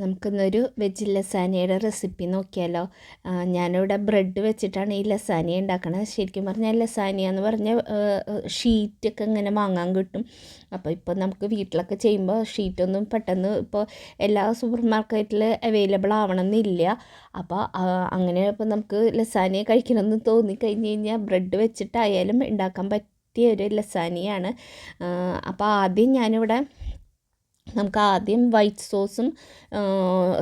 നമുക്കിന്നൊരു veg ലസാനിയുടെ recipe നോക്കിയാലോ. ഞാനിവിടെ ബ്രെഡ് വെച്ചിട്ടാണ് ഈ ലസാനിയ ഉണ്ടാക്കണത്. ശരിക്കും പറഞ്ഞാൽ ലസാനിയ എന്ന് പറഞ്ഞ ഷീറ്റൊക്കെ ഇങ്ങനെ വാങ്ങാൻ കിട്ടും. അപ്പോൾ ഇപ്പോൾ നമുക്ക് വീട്ടിലൊക്കെ ചെയ്യുമ്പോൾ ഷീറ്റൊന്നും പെട്ടെന്ന് ഇപ്പോൾ എല്ലാ സൂപ്പർ മാർക്കറ്റിൽ അവൈലബിൾ ആവണമെന്നില്ല അപ്പോൾ അങ്ങനെ ഇപ്പോൾ നമുക്ക് ലസാനിയ കഴിക്കണമെന്ന് തോന്നിക്കഴിഞ്ഞ് കഴിഞ്ഞാൽ ബ്രെഡ് വെച്ചിട്ടായാലും ഉണ്ടാക്കാൻ പറ്റിയ ഒരു ലസാനിയാണ് അപ്പോൾ ആദ്യം ഞാനിവിടെ നമുക്ക് ആദ്യം വൈറ്റ് സോസും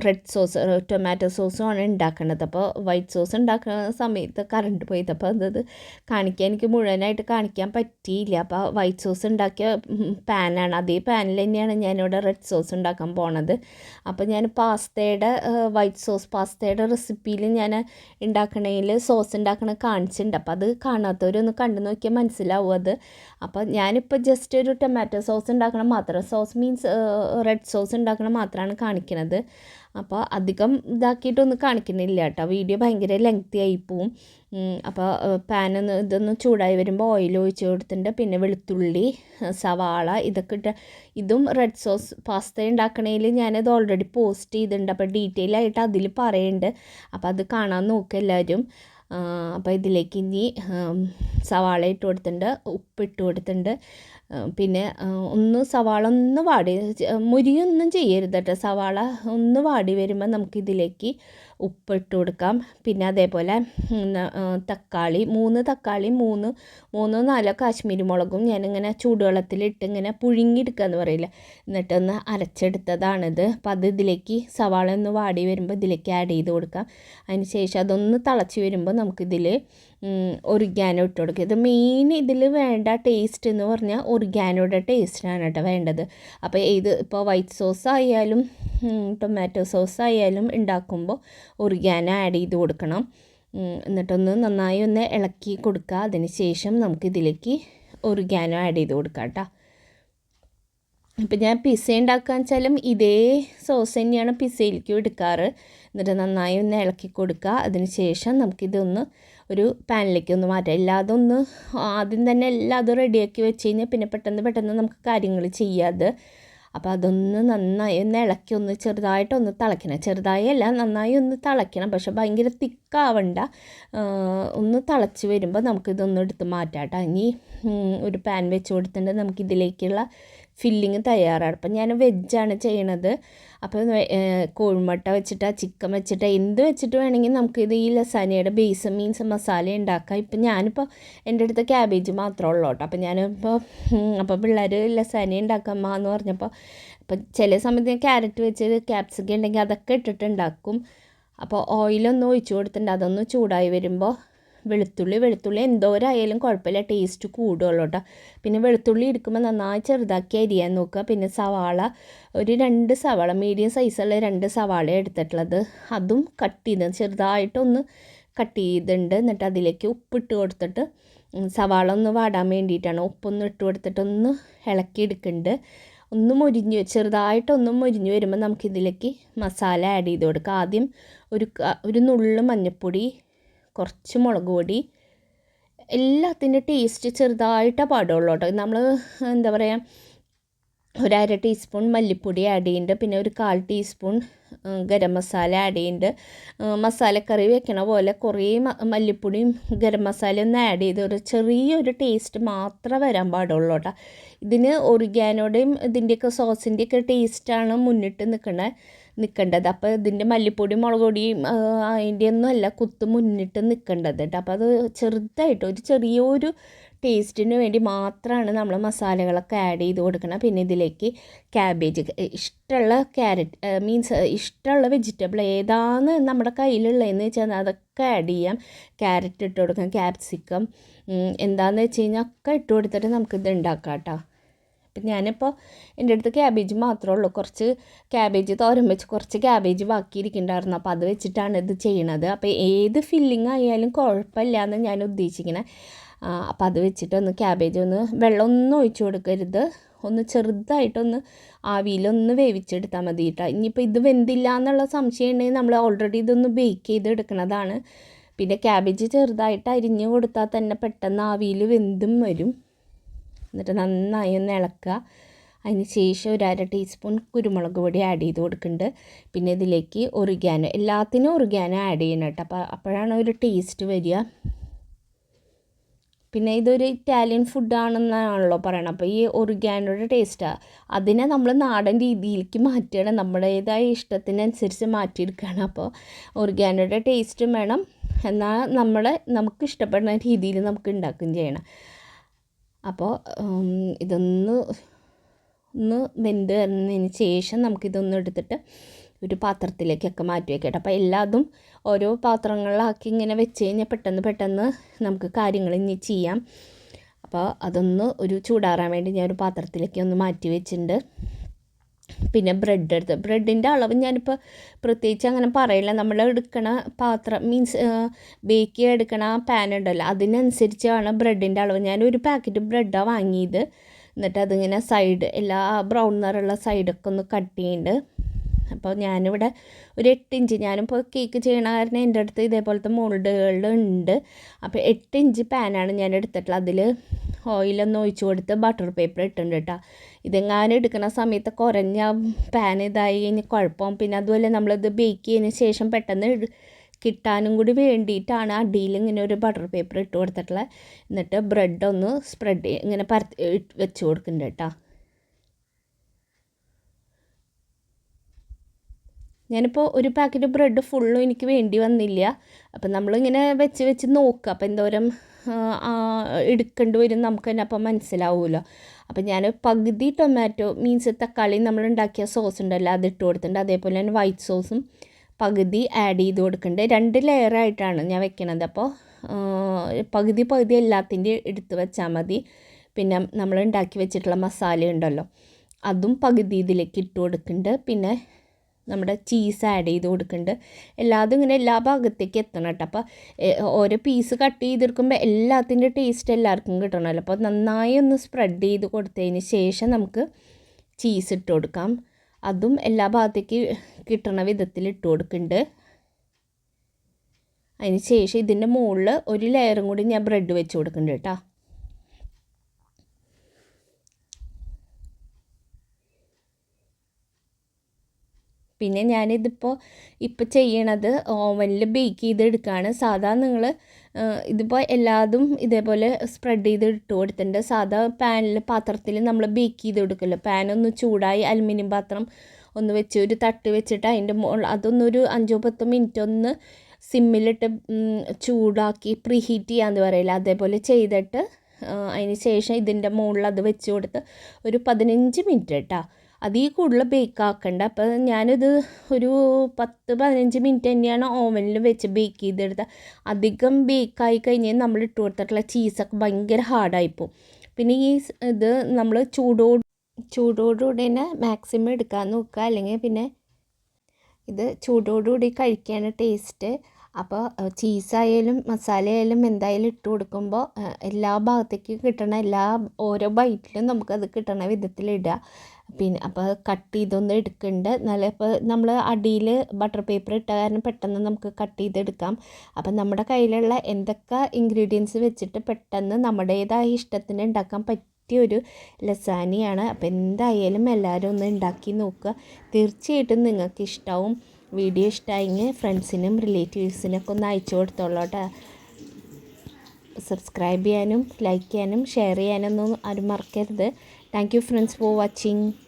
റെഡ് സോസ് ടൊമാറ്റോ സോസും ആണ് ഉണ്ടാക്കേണ്ടത് അപ്പോൾ വൈറ്റ് സോസ് ഉണ്ടാക്കുന്ന സമയത്ത് കറണ്ട് പോയത്. അപ്പോൾ അതത് കാണിക്കാൻ എനിക്ക് മുഴുവനായിട്ട് കാണിക്കാൻ പറ്റിയില്ല. അപ്പോൾ വൈറ്റ് സോസ് ഉണ്ടാക്കിയ പാനാണ് അതേ പാനിൽ തന്നെയാണ് ഞാനിവിടെ റെഡ് സോസ് ഉണ്ടാക്കാൻ പോണത്. അപ്പോൾ ഞാൻ പാസ്തയുടെ വൈറ്റ് സോസ് പാസ്തയുടെ റെസിപ്പിയിൽ ഞാൻ ഉണ്ടാക്കണതിൽ സോസ് ഉണ്ടാക്കണ കാണിച്ചിട്ടുണ്ട് അപ്പോൾ അത് കാണാത്തവരൊന്ന് കണ്ടു നോക്കിയാൽ മനസ്സിലാവും അത്. അപ്പോൾ ഞാനിപ്പോൾ ജസ്റ്റ് ഒരു ടൊമാറ്റോ സോസ് ഉണ്ടാക്കണം മാത്രം സോസ് മീൻസ് റെഡ് സോസ് ഉണ്ടാക്കണ മാത്രമാണ് കാണിക്കുന്നത് അപ്പോൾ അധികം ഇതാക്കിയിട്ടൊന്നും കാണിക്കുന്നില്ല കേട്ടോ. വീഡിയോ ഭയങ്കര ലെങ്തി ആയി പോവും. അപ്പോൾ പാനൊന്ന് ഇതൊന്ന് ചൂടായി വരുമ്പോൾ ഓയിൽ ഒഴിച്ച് കൊടുത്തിട്ടുണ്ട്. പിന്നെ വെളുത്തുള്ളി സവാള ഇതൊക്കെ ഇട്ട് ഇതും റെഡ് സോസ് പാസ്ത ഉണ്ടാക്കണേൽ ഞാനത് ഓൾറെഡി പോസ്റ്റ് ചെയ്തിട്ടുണ്ട്. അപ്പോൾ ഡീറ്റെയിൽ ആയിട്ട് അതിൽ പറയുന്നുണ്ട് അപ്പോൾ അത് കാണാൻ നോക്കുക എല്ലാവരും അപ്പോൾ ഇതിലേക്ക് ഇനി സവാള ഇട്ട് കൊടുത്തിട്ടുണ്ട് ഉപ്പിട്ട് കൊടുത്തിട്ടുണ്ട്. പിന്നെ ഒന്ന് സവാള ഒന്ന് വാടി മുരിയൊന്നും ചെയ്യരുത് കേട്ടോ. സവാള ഒന്ന് വാടി വരുമ്പോൾ നമുക്ക് നമുക്കിതിലേക്ക് ഉപ്പിട്ട് കൊടുക്കാം. പിന്നെ അതേപോലെ തക്കാളി മൂന്ന് തക്കാളി മൂന്ന് മൂന്നോ നാലോ കാശ്മീരി മുളകും ഞാനിങ്ങനെ ചൂടുവെള്ളത്തിലിട്ട് ഇങ്ങനെ പുഴുങ്ങിയെടുക്കുക എന്ന് പറയില്ല? എന്നിട്ടൊന്ന് അരച്ചെടുത്തതാണിത്. അപ്പം അത് ഇതിലേക്ക് സവാള ഒന്ന് വാടി വരുമ്പോൾ ഇതിലേക്ക് ആഡ് ചെയ്ത് കൊടുക്കാം. അതിന് ശേഷം അതൊന്ന് തിളച്ച് വരുമ്പോൾ നമുക്കിതിൽ ഒറിഗാനോ ഇട്ട് കൊടുക്കുക. ഇത് മെയിൻ ഇതിൽ വേണ്ട ടേസ്റ്റ് എന്ന് പറഞ്ഞാൽ ഒറിഗാനോയുടെ ടേസ്റ്റിനാണ് കേട്ടോ വേണ്ടത്. അപ്പോൾ ഇത് ഇപ്പോൾ വൈറ്റ് സോസ് ആയാലും ടൊമാറ്റോ സോസ് ആയാലും ഉണ്ടാക്കുമ്പോൾ ഒറിഗാനോ ആഡ് ചെയ്ത് കൊടുക്കണം. എന്നിട്ടൊന്ന് നന്നായി ഒന്ന് ഇളക്കി കൊടുക്കുക. അതിന് ശേഷം നമുക്കിതിലേക്ക് ഒറിഗാനോ ആഡ് ചെയ്ത് കൊടുക്കാം കേട്ടോ. ഇപ്പം ഞാൻ പിസ്സ ഉണ്ടാക്കുക വെച്ചാലും ഇതേ സോസ് തന്നെയാണ് പിസ്സയിലേക്കും എടുക്കാറ്. എന്നിട്ട് നന്നായി ഒന്ന് ഇളക്കി കൊടുക്കുക. അതിന് ശേഷം നമുക്കിതൊന്ന് ഒരു പാനിലേക്ക് ഒന്ന് മാറ്റാം. എല്ലാതും ഒന്ന് ആദ്യം തന്നെ എല്ലാം അത് റെഡിയാക്കി വെച്ച് കഴിഞ്ഞാൽ പിന്നെ പെട്ടെന്ന് പെട്ടെന്ന് നമുക്ക് കാര്യങ്ങൾ ചെയ്യാതെ. അപ്പോൾ അതൊന്ന് നന്നായി ഒന്ന് ഇളക്കി ഒന്ന് ചെറുതായിട്ടൊന്ന് തിളയ്ക്കണം. ചെറുതായി അല്ല നന്നായി ഒന്ന് തിളയ്ക്കണം. പക്ഷെ ഭയങ്കര തിക്കാവണ്ട ഒന്ന് തിളച്ച് വരുമ്പോൾ നമുക്കിതൊന്ന് എടുത്ത് മാറ്റാം കേട്ടോ. ഇനി ഒരു പാൻ വെച്ച് കൊടുത്തിട്ട് നമുക്കിതിലേക്കുള്ള ഫില്ലിങ് തയ്യാറാണ്. അപ്പം ഞാൻ വെജാണ് ചെയ്യണത്. അപ്പം കോഴിമുട്ട വെച്ചിട്ട് ചിക്കൻ വെച്ചിട്ട് എന്ത് വെച്ചിട്ട് വേണമെങ്കിൽ നമുക്കിത് ഈ ലസാനിയുടെ ബേസ് മീൻസ് മസാല ഉണ്ടാക്കാം. ഇപ്പം ഞാനിപ്പോൾ എന്റെ അടുത്ത് ക്യാബേജ് മാത്രമേ ഉള്ളൂ കേട്ടോ. അപ്പം ഞാനിപ്പോൾ അപ്പോൾ പിള്ളേർ ലസാനി ഉണ്ടാക്കാമ്മ എന്ന് പറഞ്ഞപ്പോൾ അപ്പം ചില സമയത്ത് ഞാൻ ക്യാരറ്റ് വെച്ച് ക്യാപ്സിക്കം ഉണ്ടെങ്കിൽ അതൊക്കെ ഇട്ടിട്ട് ഉണ്ടാക്കും. അപ്പോൾ ഓയിലൊന്നും ഒഴിച്ചു കൊടുത്തിട്ടുണ്ട്. അതൊന്ന് ചൂടായി വരുമ്പോൾ വെളുത്തുള്ളി വെളുത്തുള്ളി എന്തോരായാലും കുഴപ്പമില്ല ടേസ്റ്റ് കൂടുള്ളൂ കേട്ടോ പിന്നെ വെളുത്തുള്ളി എടുക്കുമ്പോൾ നന്നായി ചെറുതാക്കി അരിയാൻ നോക്കുക. പിന്നെ സവാള ഒരു രണ്ട് സവാള മീഡിയം സൈസുള്ള രണ്ട് സവാള എടുത്തിട്ടുള്ളത്. അതും കട്ട് ചെയ്ത് ചെറുതായിട്ടൊന്ന് കട്ട് ചെയ്തിട്ടുണ്ട്. എന്നിട്ട് അതിലേക്ക് ഉപ്പിട്ട് കൊടുത്തിട്ട് സവാള ഒന്ന് വാടാൻ വേണ്ടിയിട്ടാണ്. ഉപ്പൊന്ന് ഇട്ട് കൊടുത്തിട്ടൊന്ന് ഇളക്കി എടുക്കുന്നുണ്ട്. ഒന്ന് മുരിഞ്ഞ് ചെറുതായിട്ടൊന്ന് മുരിഞ്ഞ് വരുമ്പോൾ നമുക്കിതിലേക്ക് മസാല ആഡ് ചെയ്ത് കൊടുക്കാം. ആദ്യം ഒരു ഒരു നുള്ളു മഞ്ഞൾപ്പൊടി കുറച്ച് മുളക് പൊടി. എല്ലാത്തിന്റെ ടേസ്റ്റ് ചെറുതായിട്ടേ പാടുള്ളൂ കേട്ടോ നമ്മൾ എന്താ പറയുക ഒരു അര ടീസ്പൂൺ മല്ലിപ്പൊടി ആഡ് ചെയ്യുന്നുണ്ട് പിന്നെ ഒരു കാൽ ടീസ്പൂൺ ഗരം മസാല ആഡ് ചെയ്യുന്നുണ്ട് മസാലക്കറി വെക്കണ പോലെ കുറേ മല്ലിപ്പൊടിയും ഗരം മസാലയും ഒന്ന് ആഡ് ചെയ്ത് ഒരു ചെറിയൊരു ടേസ്റ്റ് മാത്രമേ വരാൻ പാടുള്ളൂ കേട്ടോ ഇതിന് ഒറിഗാനോടെയും ഇതിന്റെയൊക്കെ സോസിന്റെയൊക്കെ ടേസ്റ്റാണ് മുന്നിട്ട് നിൽക്കണത് നിൽക്കേണ്ടത് അപ്പോൾ ഇതിന്റെ മല്ലിപ്പൊടി മുളക് പൊടിയും അതിന്റെ ഒന്നും അല്ല കുത്ത് മുന്നിട്ട് നിൽക്കേണ്ടത് കേട്ടോ. അപ്പോൾ അത് ചെറുതായിട്ട് ഒരു ചെറിയൊരു ടേസ്റ്റിന് വേണ്ടി മാത്രമാണ് നമ്മൾ മസാലകളൊക്കെ ആഡ് ചെയ്ത് കൊടുക്കണം. പിന്നെ ഇതിലേക്ക് ക്യാബേജ് ഇഷ്ടമുള്ള ക്യാരറ്റ് മീൻസ് ഇഷ്ടമുള്ള വെജിറ്റബിൾ ഏതാണ് നമ്മുടെ കയ്യിലുള്ളതെന്ന് വെച്ചാൽ അതൊക്കെ ആഡ് ചെയ്യാം. ക്യാരറ്റ് ഇട്ട് കൊടുക്കാം ക്യാപ്സിക്കം എന്താണെന്ന് വെച്ച് കഴിഞ്ഞാൽ ഒക്കെ ഇട്ട് കൊടുത്തിട്ട് നമുക്കിത് ഉണ്ടാക്കാം കേട്ടോ. അപ്പം ഞാനിപ്പോൾ എന്റെ അടുത്ത് ക്യാബേജ് മാത്രമേ ഉള്ളൂ. കുറച്ച് ക്യാബേജ് തോരൻ വെച്ച് കുറച്ച് ക്യാബേജ് ബാക്കിയിരിക്കുന്നുണ്ടായിരുന്നു. അപ്പോൾ അത് വെച്ചിട്ടാണ് ഇത് ചെയ്യണത്. അപ്പോൾ ഏത് ഫില്ലിംഗ് ആയാലും കുഴപ്പമില്ല എന്ന് ഞാൻ ഉദ്ദേശിക്കുന്നത് അപ്പോൾ അത് വെച്ചിട്ടൊന്ന് ക്യാബേജ് ഒന്ന് വെള്ളം ഒന്നും ഒഴിച്ചു കൊടുക്കരുത്. ഒന്ന് ചെറുതായിട്ടൊന്ന് ആവിയിലൊന്ന് വേവിച്ചെടുത്താൽ മതി കേട്ടോ ഇനിയിപ്പോൾ ഇത് വെന്തില്ല എന്നുള്ള സംശയം ഉണ്ടെങ്കിൽ നമ്മൾ ഓൾറെഡി ഇതൊന്ന് ബേക്ക് ചെയ്ത് എടുക്കുന്നതാണ് പിന്നെ ക്യാബേജ് ചെറുതായിട്ട് അരിഞ്ഞ് കൊടുത്താൽ തന്നെ പെട്ടെന്ന് ആവിയിൽ വെന്തും വരും. എന്നിട്ട് നന്നായി ഒന്ന് ഇളക്കുക. അതിന് ശേഷം ഒരു അര ടീസ്പൂൺ കുരുമുളക് പൊടി ആഡ് ചെയ്ത് കൊടുക്കുന്നുണ്ട്. പിന്നെ ഇതിലേക്ക് ഒറിഗാനോ എല്ലാത്തിനും ഒറിഗാനോ ആഡ് ചെയ്യണം കേട്ടോ. അപ്പോൾ അപ്പോഴാണ് ഒരു ടേസ്റ്റ് വരിക. പിന്നെ ഇതൊരു ഇറ്റാലിയൻ ഫുഡാണെന്നാണല്ലോ പറയണത്. അപ്പോൾ ഈ ഒറിഗാനോയുടെ ടേസ്റ്റാണ് അതിനെ നമ്മൾ നാടൻ രീതിയിലേക്ക് മാറ്റുകയാണ്. നമ്മുടേതായ ഇഷ്ടത്തിനനുസരിച്ച് മാറ്റിയെടുക്കുകയാണ്. അപ്പോൾ ഒറിഗാനോയുടെ ടേസ്റ്റും വേണം. എന്നാൽ നമ്മളെ നമുക്ക് ഇഷ്ടപ്പെടുന്ന രീതിയിൽ നമുക്ക് ഉണ്ടാക്കുകയും ചെയ്യണം. അപ്പോൾ ഇതൊന്ന് ഒന്ന് വെന്ത് വരുന്നതിന് ശേഷം നമുക്കിതൊന്ന് എടുത്തിട്ട് ഒരു പാത്രത്തിലേക്കൊക്കെ മാറ്റി വയ്ക്കട്ടെ അപ്പോൾ എല്ലാതും ഓരോ പാത്രങ്ങളിലാക്കി ഇങ്ങനെ വെച്ച് കഴിഞ്ഞാൽ പെട്ടെന്ന് പെട്ടെന്ന് നമുക്ക് കാര്യങ്ങൾ ഇനി ചെയ്യാം. അപ്പോൾ അതൊന്ന് ഒരു ചൂടാറാൻ വേണ്ടി ഞാൻ ഒരു പാത്രത്തിലേക്ക് ഒന്ന് മാറ്റി വെച്ചിട്ടുണ്ട്. പിന്നെ ബ്രെഡ് എടുത്ത്. ബ്രെഡിന്റെ അളവ് ഞാനിപ്പോൾ പ്രത്യേകിച്ച് അങ്ങനെ പറയില്ല. നമ്മൾ എടുക്കണ പാത്രം മീൻസ് ബേക്ക് എടുക്കണ പാൻ ഉണ്ടല്ലോ അതിനനുസരിച്ചാണ് ബ്രെഡിന്റെ അളവ്. ഞാൻ ഒരു പാക്കറ്റ് ബ്രെഡാണ് വാങ്ങിയത്. എന്നിട്ട് അതിങ്ങനെ സൈഡ് എല്ലാ ബ്രൗൺ നിറമുള്ള സൈഡൊക്കെ ഒന്ന് കട്ട് ചെയ്യുന്നുണ്ട് അപ്പോൾ ഞാനിവിടെ ഒരു എട്ട് ഇഞ്ച് ഞാനിപ്പോൾ കേക്ക് ചെയ്യണ കാരണം എന്റെ അടുത്ത് ഇതേപോലത്തെ മോൾഡുകൾ ഉണ്ട്. അപ്പോൾ എട്ട് ഇഞ്ച് പാനാണ് ഞാൻ എടുത്തിട്ടുള്ളത്. അതിൽ ഓയിലൊന്ന് ഒഴിച്ച് കൊടുത്ത് ബട്ടർ പേപ്പർ ഇട്ടിട്ടുണ്ട് കേട്ടോ ഇതെങ്ങാനും എടുക്കുന്ന സമയത്ത് കുറഞ്ഞ പാൻ ഇതായി കഴിഞ്ഞാൽ കുഴപ്പം. പിന്നെ അതുപോലെ നമ്മളിത് ബേക്ക് ചെയ്തതിന് ശേഷം പെട്ടെന്ന് കിട്ടാനും കൂടി വേണ്ടിയിട്ടാണ് അടിയിൽ ഇങ്ങനെ ഒരു ബട്ടർ പേപ്പർ ഇട്ട് കൊടുത്തിട്ടുള്ളത്. എന്നിട്ട് ബ്രെഡ് ഒന്ന് സ്പ്രെഡ് ഇങ്ങനെ പരത്തി വെച്ച് കൊടുക്കുന്നുണ്ട് കേട്ടോ ഞാനിപ്പോൾ ഒരു പാക്കറ്റ് ബ്രെഡ് ഫുള്ളും എനിക്ക് വേണ്ടി വന്നില്ല. അപ്പം നമ്മളിങ്ങനെ വെച്ച് വെച്ച് നോക്കുക അപ്പം എന്തോരം എടുക്കേണ്ടി വരും നമുക്ക് തന്നെ അപ്പം മനസ്സിലാവുമല്ലോ അപ്പം ഞാൻ പകുതി ടൊമാറ്റോ മീൻസ് തക്കാളി നമ്മൾ ഉണ്ടാക്കിയ സോസ് ഉണ്ടല്ലോ അത് ഇട്ട് കൊടുത്തിട്ടുണ്ട്. അതേപോലെ തന്നെ വൈറ്റ് സോസും പകുതി ആഡ് ചെയ്ത് കൊടുക്കുന്നുണ്ട്. രണ്ട് ലെയറായിട്ടാണ് ഞാൻ വെക്കണത്. അപ്പോൾ പകുതി പകുതി എല്ലാത്തിന്റെയും എടുത്ത് വെച്ചാൽ മതി. പിന്നെ നമ്മൾ ഉണ്ടാക്കി വെച്ചിട്ടുള്ള മസാല ഉണ്ടല്ലോ അതും പകുതി ഇതിലേക്ക് ഇട്ട് കൊടുക്കുന്നുണ്ട്. പിന്നെ നമ്മുടെ ചീസ് ആഡ് ചെയ്ത് കൊടുക്കുന്നുണ്ട് എല്ലാതും ഇങ്ങനെ എല്ലാ ഭാഗത്തേക്ക് എത്തണം കേട്ടോ. അപ്പോൾ ഓരോ പീസ് കട്ട് ചെയ്തെടുക്കുമ്പോൾ എല്ലാത്തിന്റെ ടേസ്റ്റ് എല്ലാവർക്കും കിട്ടണമല്ലോ. അപ്പോൾ നന്നായി ഒന്ന് സ്പ്രെഡ് ചെയ്ത് കൊടുത്തതിന് ശേഷം നമുക്ക് ചീസ് ഇട്ട് കൊടുക്കാം. അതും എല്ലാ ഭാഗത്തേക്ക് കിട്ടണ വിധത്തിൽ ഇട്ട് കൊടുക്കുന്നുണ്ട് അതിന് ശേഷം ഇതിന്റെ മുകളിൽ ഒരു ലെയറും കൂടി ഞാൻ ബ്രെഡ് വെച്ച് കൊടുക്കുന്നുണ്ട് കേട്ടോ. പിന്നെ ഞാനിതിപ്പോൾ ഇപ്പോൾ ചെയ്യണത് ഓവനിൽ ബേക്ക് ചെയ്തെടുക്കുകയാണ് സാധാ നിങ്ങൾ ഇതിപ്പോൾ എല്ലാതും ഇതേപോലെ സ്പ്രെഡ് ചെയ്ത് ഇട്ട് കൊടുത്തിട്ടുണ്ട്. സാധാ പാനിൽ പാത്രത്തിൽ നമ്മൾ ബേക്ക് ചെയ്ത് കൊടുക്കുമല്ലോ പാനൊന്ന് ചൂടായി അലുമിനിയം പാത്രം ഒന്ന് വെച്ച് ഒരു തട്ട് വെച്ചിട്ട് അതിന്റെ മുകളിൽ അതൊന്നൊരു അഞ്ചോ പത്തോ മിനിറ്റ് ഒന്ന് സിമ്മിലിട്ട് ചൂടാക്കി പ്രീ ഹീറ്റ് ചെയ്യാന്ന് പറയില്ല അതേപോലെ ചെയ്തിട്ട് അതിന് ശേഷം ഇതിന്റെ മുകളിൽ അത് വെച്ച് കൊടുത്ത് ഒരു പതിനഞ്ച് മിനിറ്റ് കേട്ടോ അതിൽ കൂടുതൽ ബേക്ക് ആക്കണ്ട. അപ്പോൾ ഞാനിത് ഒരു പത്ത് പതിനഞ്ച് മിനിറ്റ് തന്നെയാണ് ഓവനിൽ വെച്ച് ബേക്ക് ചെയ്തെടുത്തത് അധികം ബേക്കായി കഴിഞ്ഞാൽ നമ്മൾ ഇട്ട് കൊടുത്തിട്ടുള്ള ചീസൊക്കെ ഭയങ്കര ഹാർഡായിപ്പോൾ പിന്നെ ഈ ഇത് നമ്മൾ ചൂടോട് ചൂടോടുകൂടി തന്നെ മാക്സിമം എടുക്കാൻ നോക്കുക. അല്ലെങ്കിൽ പിന്നെ ഇത് ചൂടോടുകൂടി കഴിക്കാണ് ടേസ്റ്റ് അപ്പോൾ ചീസായാലും മസാല ആയാലും എന്തായാലും ഇട്ട് കൊടുക്കുമ്പോൾ എല്ലാ ഭാഗത്തേക്കും കിട്ടണ എല്ലാ ഓരോ ബൈറ്റിലും നമുക്കത് കിട്ടണ വിധത്തിലിടുക പിന്നെ അപ്പോൾ കട്ട് ചെയ്തൊന്ന് എടുക്കുന്നുണ്ട് നല്ല ഇപ്പോൾ നമ്മൾ അടിയിൽ ബട്ടർ പേപ്പർ ഇട്ട കാരണം പെട്ടെന്ന് നമുക്ക് കട്ട് ചെയ്തെടുക്കാം. അപ്പം നമ്മുടെ കയ്യിലുള്ള എന്തൊക്കെ ഇൻഗ്രീഡിയൻസ് വെച്ചിട്ട് പെട്ടെന്ന് നമ്മുടേതായ ഇഷ്ടത്തിന് ഉണ്ടാക്കാൻ പറ്റിയൊരു ലസാനിയാണ്. അപ്പോൾ എന്തായാലും എല്ലാവരും ഒന്ന് ഉണ്ടാക്കി നോക്കുക. തീർച്ചയായിട്ടും നിങ്ങൾക്ക് ഇഷ്ടമാവും വീഡിയോ ഇഷ്ടമായെങ്കിൽ ഫ്രണ്ട്സിനും റിലേറ്റീവ്സിനൊക്കെ ഒന്ന് അയച്ചു കൊടുത്തോളൂ സബ്സ്ക്രൈബ് ചെയ്യാനും ലൈക്ക് ചെയ്യാനും ഷെയർ ചെയ്യാനൊന്നും ആരും മറക്കരുത്. Thank you friends for watching.